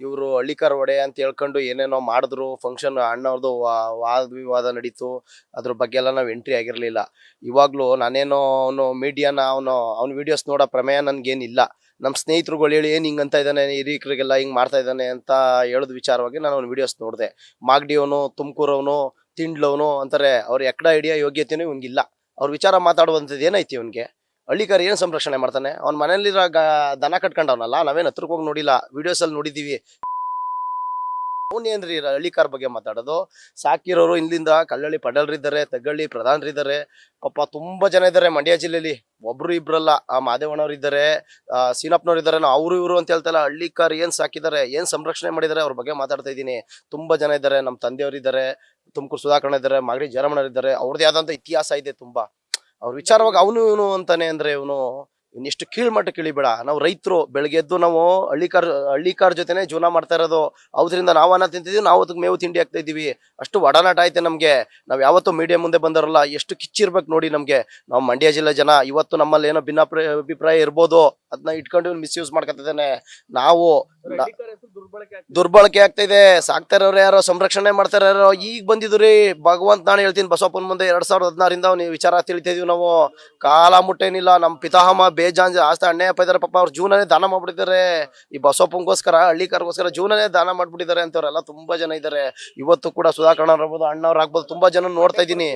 ಇವರು ಹಳ್ಳಿಕಾರ ಒಡೆ ಅಂತ ಹೇಳ್ಕೊಂಡು ಏನೇನೋ ಮಾಡಿದ್ರು. ಫಂಕ್ಷನ್ ಅಣ್ಣವ್ರದ್ದು ವಾದ ವಿವಾದ ನಡೀತು. ಅದ್ರ ಬಗ್ಗೆ ಎಲ್ಲ ನಾವು ಎಂಟ್ರಿ ಆಗಿರಲಿಲ್ಲ. ಇವಾಗಲೂ ನಾನೇನೋ ಅವನು ಮೀಡಿಯಾನ ಅವನು, ಅವ್ನ ವಿಡಿಯೋಸ್ ನೋಡೋ ಪ್ರಮೇಯ ನನಗೇನಿಲ್ಲ. ನಮ್ಮ ಸ್ನೇಹಿತರುಗಳು ಹೇಳಿ, ಏನು ಹಿಂಗಂತ ಇದ್ದಾನೆ ಹಿರಿಯಕರಿಗೆಲ್ಲ ಹಿಂಗೆ ಮಾಡ್ತಾ ಇದ್ದಾನೆ ಅಂತ ಹೇಳೋದು ವಿಚಾರವಾಗಿ ನಾನು ಅವ್ನ ವಿಡಿಯೋಸ್ ನೋಡಿದೆ. ಮಾಗಡಿಯವನು, ತುಮಕೂರವನು, ತಿಂಡ್ಲವನು ಅಂತಾರೆ. ಅವ್ರು ಎಕ್ಕಡ ಹಿಡಿಯೋ ಯೋಗ್ಯತೆಯೂ ಇವ್ನಿಗಿಲ್ಲ. ಅವ್ರ ವಿಚಾರ ಮಾತಾಡುವಂಥದ್ದು ಏನೈತಿ ಇವನಿಗೆ? ಹಳ್ಳಿಕಾರ ಏನು ಸಂರಕ್ಷಣೆ ಮಾಡ್ತಾನೆ? ಅವ್ನ ಮನೇಲಿರೋ ಗ, ದನ ಕಟ್ಕೊಂಡವನಲ್ಲ, ನಾವೇನು ಹತ್ರಕ್ಕೆ ಹೋಗಿ ನೋಡಿಲ್ಲ. ವಿಡಿಯೋಸಲ್ಲಿ ನೋಡಿದ್ದೀವಿ ಅವನೇನ್ರಿ ಹಳ್ಳಿಕಾರ ಬಗ್ಗೆ ಮಾತಾಡೋದು? ಸಾಕಿರೋರು ಇಲ್ಲಿಂದ ಕಲ್ಲಳ್ಳಿ ಪಡಲ್ರಿದ್ದಾರೆ ಪ್ರಧಾನರಿ ಪ್ರಧಾನರಿದ್ದಾರೆ ಪಾಪ ತುಂಬ ಜನ ಇದ್ದಾರೆ ಮಂಡ್ಯ ಜಿಲ್ಲೆಯಲ್ಲಿ ಒಬ್ರು ಇಬ್ರಲ್ಲ, ಆ ಮಾದೇವಣ್ಣವ್ರು ಇದ್ದಾರೆ ಸೀನಪ್ಪನವ್ರು ಇದ್ದಾರೆ ಅವರು ಇವರು ಅಂತ ಹೇಳ್ತಲ್ಲ ಹಳ್ಳಿಕಾರ ಏನು ಸಾಕಿದ್ದಾರೆ, ಏನು ಸಂರಕ್ಷಣೆ ಮಾಡಿದ್ದಾರೆ ಅವ್ರ ಬಗ್ಗೆ ಮಾತಾಡ್ತಾ ಇದ್ದೀನಿ. ತುಂಬಾ ಜನ ಇದ್ದಾರೆ ನಮ್ಮ ತಂದೆಯವರು ಇದ್ದಾರೆ, ತುಮಕೂರು ಸುಧಾಕರ್ಣ ಇದ್ದಾರೆ, ಮಾಗಡಿ ಜಯರಮಣ್ಣರು ಇದ್ದಾರೆ. ಅವ್ರದ್ದೇ ಇತಿಹಾಸ ಇದೆ ತುಂಬಾ. ಅವ್ರ ವಿಚಾರವಾಗಿ ಅವನು ಇವನು ಅಂತಾನೆ ಅಂದ್ರೆ ಇವನು ಇನ್ನಿಷ್ಟು ಕೀಳ್ಮಟ್ಟ ಕಿಳಿಬೇಡ. ನಾವು ರೈತರು ಬೆಳಗ್ಗೆ ಎದ್ದು ನಾವು ಹಳ್ಳಿಕಾರ್ ಹಳ್ಳಿಕಾರ್ ಜೊತೆನೆ ಜೀವನ ಮಾಡ್ತಾ ಇರೋದು. ಅವ್ರಿಂದ ನಾವು ಅನ್ನ ತಿಂತಿದ್ವಿ, ನಾವು ಅದಕ್ಕೆ ಮೇವು ತಿಂಡಿ ಆಗ್ತಾ ಇದೀವಿ ಅಷ್ಟು ಒಡನಾಟ ಐತೆ ನಮ್ಗೆ. ನಾವ್ ಯಾವತ್ತೂ ಮೀಡಿಯಾ ಮುಂದೆ ಬಂದರಲ್ಲ ಎಷ್ಟು ಕಿಚ್ಚಿರ್ಬೇಕು ನೋಡಿ ನಮ್ಗೆ. ನಾವು ಮಂಡ್ಯ ಜಿಲ್ಲೆ ಜನ, ಇವತ್ತು ನಮ್ಮಲ್ಲಿ ಏನೋ ಭಿನ್ನ ಅಭಿಪ್ರಾಯ ಇರ್ಬೋದು. ಅದನ್ನ ಇಟ್ಕೊಂಡು ಮಿಸ್ಯೂಸ್ ಮಾಡ್ಕೊತಿದ್ದಾನೆ ನಾವು ದುರ್ಬಳಕೆ ಆಗ್ತಾ ಇದೆ ಸಾಕ್ತಾ ಇರೋರು ಯಾರೋ ಸಂರಕ್ಷಣೆ ಮಾಡ್ತಾರ ಯಾರೋ ಈಗ ಬಂದಿದ್ರಿ ಭಗವಂತ ನಾನು ಹೇಳ್ತೀನಿ ಬಸವಪ್ಪನ ಮುಂದೆ ಎರಡ್ ಸಾವಿರದ ಹದಿನಾರಿಂದ ನೀವು ವಿಚಾರ ತಿಳಿತಾ ಇದೀವಿ ನಾವು. ಕಾಲ ಮುಟ್ಟೇನಿಲ್ಲ ನಮ್ಮ ಪಿತಾಹಮ ಬೇಜಾನ್ ಆಸ್ತಿ ಅಣ್ಣಯ್ಯಪ್ಪ ಇದಾರೆ ಪಾಪ ಅವ್ರ ಜೀವನನೇ ದಾನ ಮಾಡ್ಬಿಟ್ಟಿದ್ದಾರೆ. ಈ ಬಸವಪ್ಪಂಗೋಸ್ಕರ ಹಳ್ಳಿಕಾರ್ಗೋಸ್ಕರ ಜೀವನನೇ ದಾನ ಮಾಡ್ಬಿಟ್ಟಿದ್ದಾರೆ ಅಂತವ್ರೆಲ್ಲ ತುಂಬಾ ಜನ ಇದ್ದಾರೆ. ಇವತ್ತು ಕೂಡ ಸುಧಾಕರ್ಣ ಇರ್ಬೋದು ಅಣ್ಣವ್ರು ಆಗ್ಬೋದು ತುಂಬಾ ಜನ ನೋಡ್ತಾ ಇದ್ದೀನಿ.